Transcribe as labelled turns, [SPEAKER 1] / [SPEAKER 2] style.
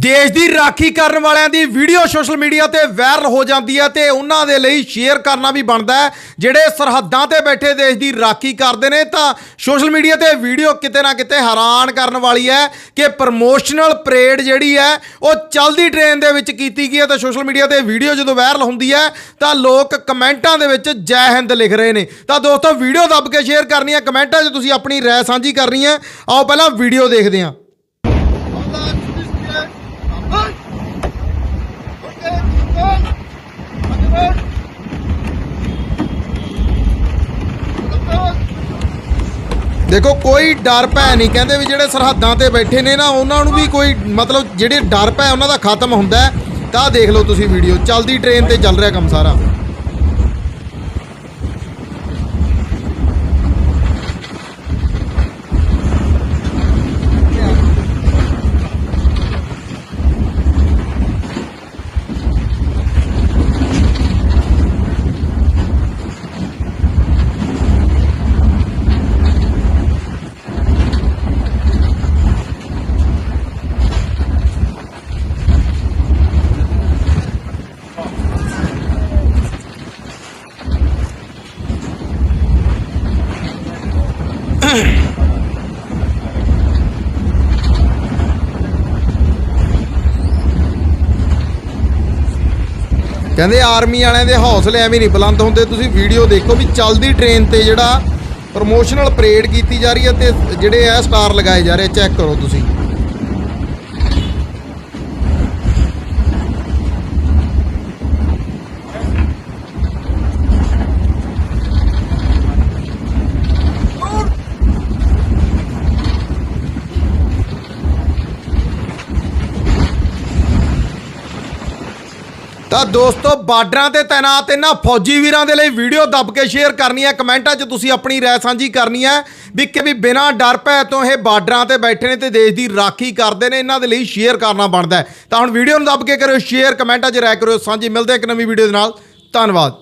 [SPEAKER 1] ਦੇਸ਼ ਦੀ ਰਾਖੀ ਕਰਨ ਵਾਲਿਆਂ ਦੀ ਵੀਡੀਓ ਸੋਸ਼ਲ ਮੀਡੀਆ ਤੇ ਵਾਇਰਲ ਹੋ ਜਾਂਦੀ ਹੈ ਤੇ ਉਹਨਾਂ ਦੇ ਲਈ ਸ਼ੇਅਰ ਕਰਨਾ ਵੀ ਬਣਦਾ ਹੈ। ਜਿਹੜੇ ਸਰਹੱਦਾਂ ਤੇ ਬੈਠੇ ਦੇਸ਼ ਦੀ ਰਾਖੀ ਕਰਦੇ ਨੇ ਤਾਂ ਸੋਸ਼ਲ ਮੀਡੀਆ ਤੇ ਵੀਡੀਓ ਕਿਤੇ ਨਾ ਕਿਤੇ ਹੈਰਾਨ ਕਰਨ ਵਾਲੀ ਹੈ ਕਿ ਪ੍ਰਮੋਸ਼ਨਲ ਪਰੇਡ ਜਿਹੜੀ ਹੈ, ਉਹ ਚਲਦੀ ਟ੍ਰੇਨ ਦੇ ਵਿੱਚ ਕੀਤੀ ਗਈ ਹੈ ਤਾਂ ਸੋਸ਼ਲ ਮੀਡੀਆ ਤੇ ਵੀਡੀਓ ਜਦੋਂ ਵਾਇਰਲ ਹੁੰਦੀ ਹੈ, ਤਾਂ ਲੋਕ ਕਮੈਂਟਾਂ ਦੇ ਵਿੱਚ ਜੈ ਹਿੰਦ ਲਿਖ ਰਹੇ ਨੇ। ਤਾਂ ਦੋਸਤੋ, ਵੀਡੀਓ ਦੱਬ ਕੇ ਸ਼ੇਅਰ ਕਰਨੀ ਹੈ, ਕਮੈਂਟਾਂ 'ਚ ਤੁਸੀਂ ਆਪਣੀ ਰਾਏ ਸਾਂਝੀ ਕਰਨੀ ਹੈ। ਆਓ, ਪਹਿਲਾਂ ਵੀਡੀਓ ਦੇਖਦੇ ਹਾਂ। ਦੇਖੋ, ਕੋਈ ਡਰ ਭੈ ਨਹੀਂ। ਕਹਿੰਦੇ ਵੀ ਜਿਹੜੇ ਸਰਹੱਦਾਂ ਤੇ ਬੈਠੇ ਨੇ ਨਾ, ਉਹਨਾਂ ਨੂੰ ਵੀ ਕੋਈ ਮਤਲਬ ਜਿਹੜੇ ਡਰ ਭੈ, ਉਹਨਾਂ ਦਾ ਖਤਮ ਹੁੰਦਾ ਤਾਂ ਦੇਖ ਲਓ ਤੁਸੀਂ ਵੀਡੀਓ ਚੱਲਦੀ ਟ੍ਰੇਨ ਤੇ ਚੱਲ ਰਿਹਾ ਕੰਮ ਸਾਰਾ। ਕਹਿੰਦੇ ਆਰਮੀ ਵਾਲਿਆਂ ਦੇ ਹੌਸਲੇ ਐਵੇਂ ਨਹੀਂ ਬੁਲੰਦ ਹੁੰਦੇ। ਤੁਸੀਂ ਵੀਡੀਓ ਦੇਖੋ ਵੀ ਚੱਲਦੀ ਟ੍ਰੇਨ ਤੇ ਜਿਹੜਾ ਪ੍ਰੋਮੋਸ਼ਨਲ ਪਰੇਡ ਕੀਤੀ ਜਾ ਰਹੀ ਹੈ ਤੇ ਜਿਹੜੇ ਆ ਸਟਾਰ ਲਗਾਏ ਜਾ ਰਹੇ ਚੈੱਕ ਕਰੋ ਤੁਸੀਂ। ਤਾਂ ਦੋਸਤੋ, ਬਾਰਡਰਾਂ ਤੇ ਤਾਇਨਾਤ ਇਹਨਾਂ ਫੌਜੀ ਵੀਰਾਂ ਦੇ ਲਈ ਵੀਡੀਓ ਦੱਬ ਕੇ ਸ਼ੇਅਰ ਕਰਨੀ ਹੈ, ਕਮੈਂਟਾਂ 'ਚ ਤੁਸੀਂ ਆਪਣੀ ਰਾਏ ਸਾਂਝੀ ਕਰਨੀ ਹੈ ਵੀ ਕਿ ਵੀ ਬਿਨਾਂ ਡਰ ਭੈ ਤੋਂ ਇਹ ਬਾਰਡਰਾਂ ਤੇ ਬੈਠੇ ਨੇ ਤੇ ਦੇਸ਼ ਦੀ ਰਾਖੀ ਕਰਦੇ ਨੇ, ਇਹਨਾਂ ਦੇ ਲਈ ਸ਼ੇਅਰ ਕਰਨਾ ਬਣਦਾ ਤਾਂ ਹੁਣ ਵੀਡੀਓ ਨੂੰ ਦੱਬ ਕੇ ਕਰਿਓ, ਸ਼ੇਅਰ, ਕਮੈਂਟਾਂ 'ਚ ਰਾਏ ਕਰਿਓ ਸਾਂਝੀ, ਮਿਲਦੇ ਇੱਕ ਨਵੀਂ ਵੀਡੀਓ ਦੇ ਨਾਲ। ਧੰਨਵਾਦ।